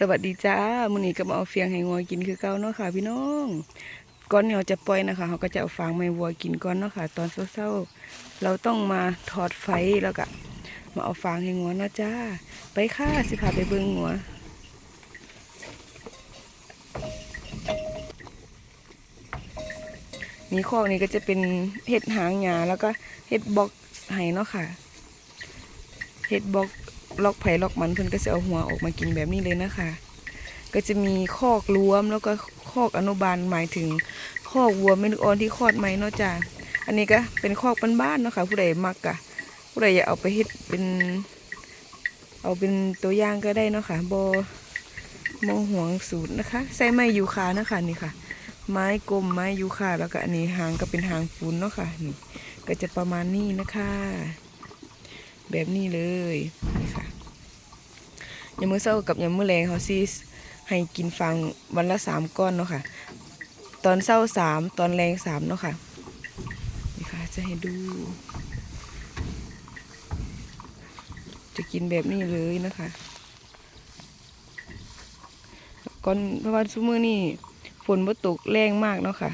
สวัสดีจ้ามื้อนี้ก็มาเอาเฟียงให้งัวกินคือเก่าเนาะค่ะพี่น้องก่อนที่เราจะปล่อยนะคะเขาก็จะเอาฟางให้วัวกินก่อนเนาะค่ะ ตอนเช้าๆเราต้องมาถอดไฟแล้วก็มาเอาฟางให้งัวเนาะจ้า ไปค่ะสิพาไปเบิ่งงัวมีคอกนี้ก็จะเป็นเห็ดหางหยาแล้วก็เห็ดบล็อกไห้เนาะค่ะเห็ดบล็อก ล็อกไผ่ล็อกมันเพิ่นก็จะเอาหัวออกมากินแบบนี้เลยนะคะ ก็จะมีคอกรวมแล้วก็คอกอนุบาลหมายถึงคอกวัวแม่ลูกอ่อนที่คลอดใหม่เนาะจ้าอันนี้ก็เป็นคอกบ้านๆเนาะค่ะ ผู้ใดมักกะผู้ใดอยากเอาไปเฮ็ดเป็น เอาเป็นตัวอย่างก็ได้เนาะค่ะบ่มองห่วงสูตรนะคะ ใส่ไม้ยูคานะคะนี่ค่ะ ไม้กลมไม้ยูคาแล้วก็อันนี้หางก็เป็นหางปูนเนาะค่ะนี่ก็จะประมาณนี้นะคะ แบบนี้เลยนี่ค่ะยามมื้อเช้ากับยามมื้อแรงเขาซีให้กินฟังวันละสามก้อนเนาะค่ะ ตอนเช้าสามตอนแรงสามเนาะค่ะนี่ค่ะจะให้ดู จะกินแบบนี้เลยนะคะก่อนเพราะว่าซุมื้อนี่ฝนบ่ตกแรงมากเนาะค่ะ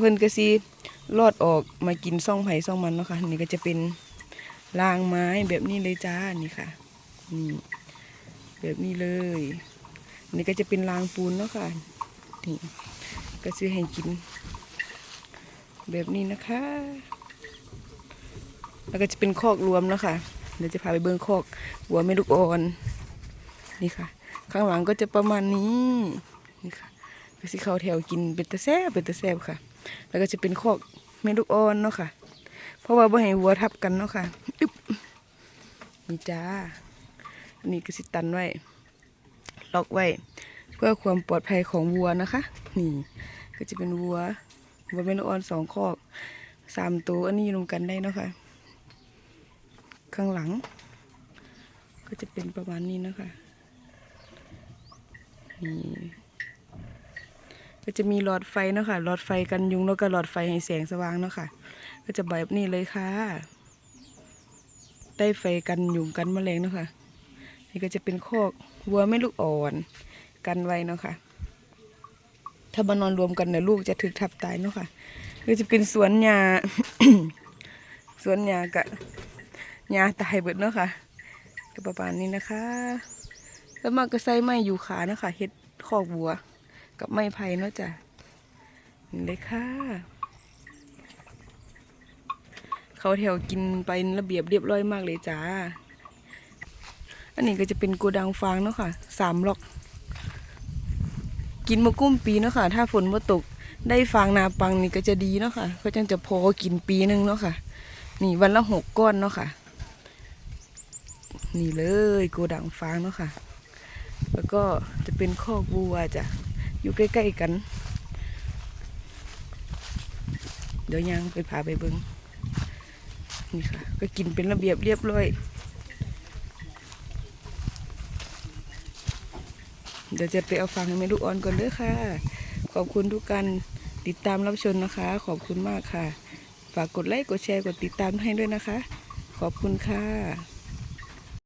เพิ่นก็สิรอดออกมากินซ่องไผ่ซ่องมันเนาะค่ะนี่ก็จะเป็นรางไม้แบบนี้เลยจ้านี่ค่ะนี่แบบนี้เลย นี่ก็จะเป็นรางปูนเนาะค่ะนี่ก็ซื้อให้กิน แบบนี้นะคะ แล้วก็จะเป็นคอกรวมเนาะค่ะเดี๋ยวจะพาไปเบิ้งคอกวัวแม่ลูกอ่อนนี่ค่ะ ข้างหลังก็จะประมาณนี้นี่ค่ะก็สิเข้าแถวกินเป็นตะแซบเป็นตะแซบค่ะ แล้วก็จะเป็นคอกแม่ลูกอ่อนเนาะค่ะ เพราะว่าบ่ให้วัวทับกันเนาะค่ะอึ๊บนี่จ้า อันนี้ก็สิตันไว้ ล็อกไว้ เพื่อความปลอดภัยของวัวนะคะ นี่ ก็จะเป็นวัว วัวแม่ลูกอ่อนสองคอกสามตัว อันนี้อยู่รวมกันได้เนาะค่ะ ข้างหลัง ก็จะเป็นประมาณนี้นะคะนี่ ก็จะมีหลอดไฟเนาะค่ะหลอดไฟกันยุงแล้วก็หลอดไฟให้แสงสว่างเนาะค่ะ ก็จะแบบนี้เลยค่ะ ได้ไฟกันยุงกันแมลงเนาะค่ะ นี่ก็จะเป็นคอกวัวแม่ลูกอ่อนกันไว้เนาะค่ะ ถ้ามานอนรวมกันเนี่ยลูกจะถึกทับตายเนาะค่ะก็จะเป็นสวนหญ้าสวนหญ้ากะหญ้าตายเบิดเนาะค่ะก็ประมาณนี้นะคะ แล้วมากก็ใส่ไม้อยูคาเนาะค่ะเฮ็ดคอกวัว กับไม้ไผ่เนาะจ้ะนี่เลยค่ะ เขาแถวกินไประเบียบเรียบร้อยมากเลยจ้า อันนี้ก็จะเป็นโกดังฟางเนาะค่ะ สามล็อก กินมากุ้มปีเนาะค่ะ ถ้าฝนมาตกได้ฟางนาปังนี่ก็จะดีเนาะค่ะ ก็จังจะพอกินปีหนึงเนาะค่ะ นี่วันละหกก้อนเนาะค่ะ นี่เลยโกดังฟางเนาะค่ะ แล้วก็จะเป็นคอกวัวจ้ะ อยู่ใกล้ๆกัน เดี๋ยวยังไปพาไปเบิงนี่ค่ะ ก็กินเป็นระเบียบเรียบร้อย เดี๋ยวจะไปเอาฟังให้แม่ลูกอ่อนก่อนเด้อค่ะ ขอบคุณทุกการติดตามรับชมนะคะ ขอบคุณมากค่ะ ฝากกดไลค์กดแชร์กดติดตามให้ด้วยนะคะ ขอบคุณค่ะ